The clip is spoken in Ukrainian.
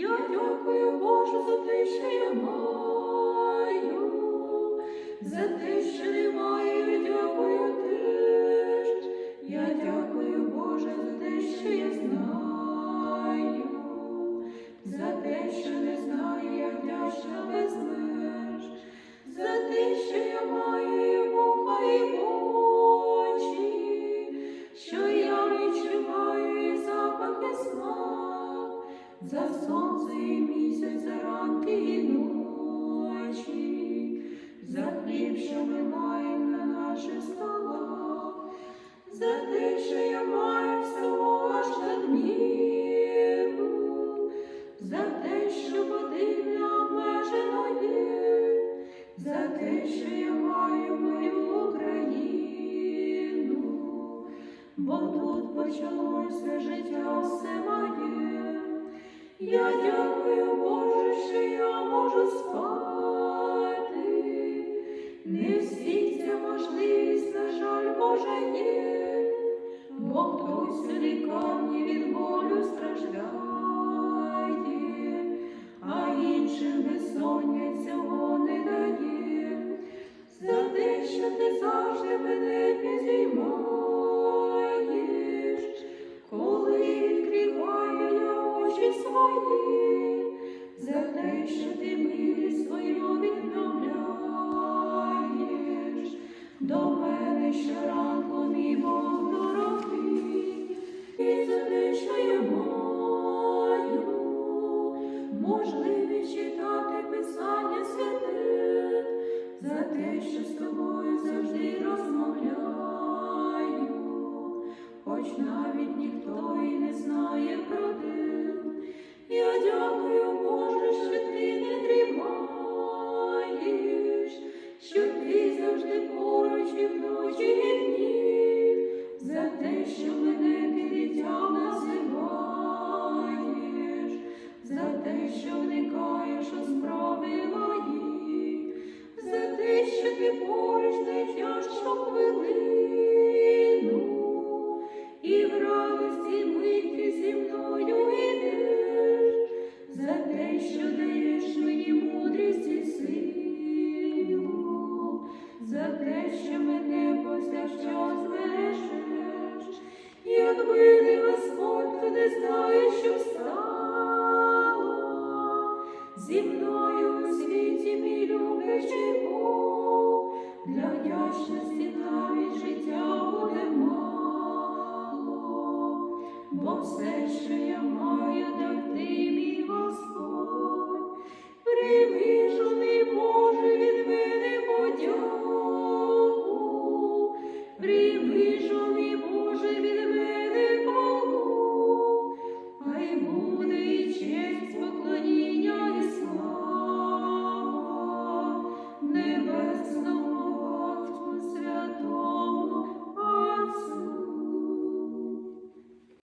Я дякую Боже за те, що я маю, за те, що не маю, за сонце і місяць, за ранки і ночі, за хліб, що ми маємо на наших столах, за те, що я маю всього аж надміру, за те, що води не обмежено є, за те, що я маю мою Україну, бо тут почалося життя все те, що bom seja